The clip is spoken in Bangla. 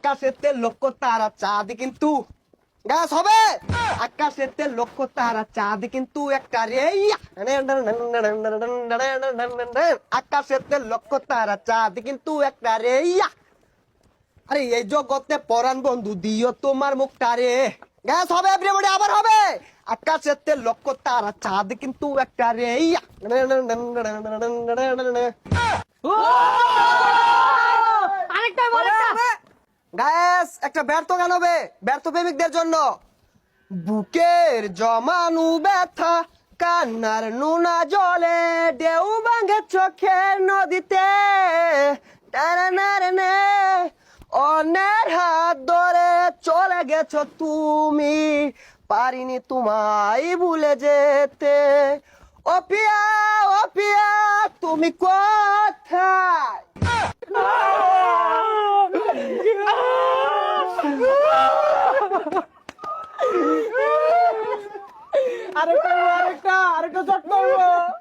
আকাশেতে লক্ষ তারা চাঁদ কিন্তু। গাছ হবে? আকাশেতে লক্ষ তারা চাঁদ কিন্তু একটা রে। আকাশেতে লক্ষ তারা চাঁদ কিন্তু একটা রে। আরে, এই জগতে পরাণ বন্ধু দিও তোমার মুখটা রে। গ্যাস হবে এভরিবডি আবার হবে? আকাশেতে লক্ষ তারা চাঁদ কিন্তু একটা রে ইয়া। আরেকটা আরেকটা গ্যাস, একটা ব্যর্থ গান হবে, ব্যর্থ প্রেমিকদের জন্য। বুকের জমানু ব্যথা, কান্নার নুনা জলে, ঢেউ ভাঙে চোখের নদীতে। অন্যের হাত ধরে চলে গেছো তুমি। পারিনি তোমায় ভুলে যেতে। ও পিয়া ও তুমি কোথায়? আরেকটা আরেকটা আরেকটা চট মারবো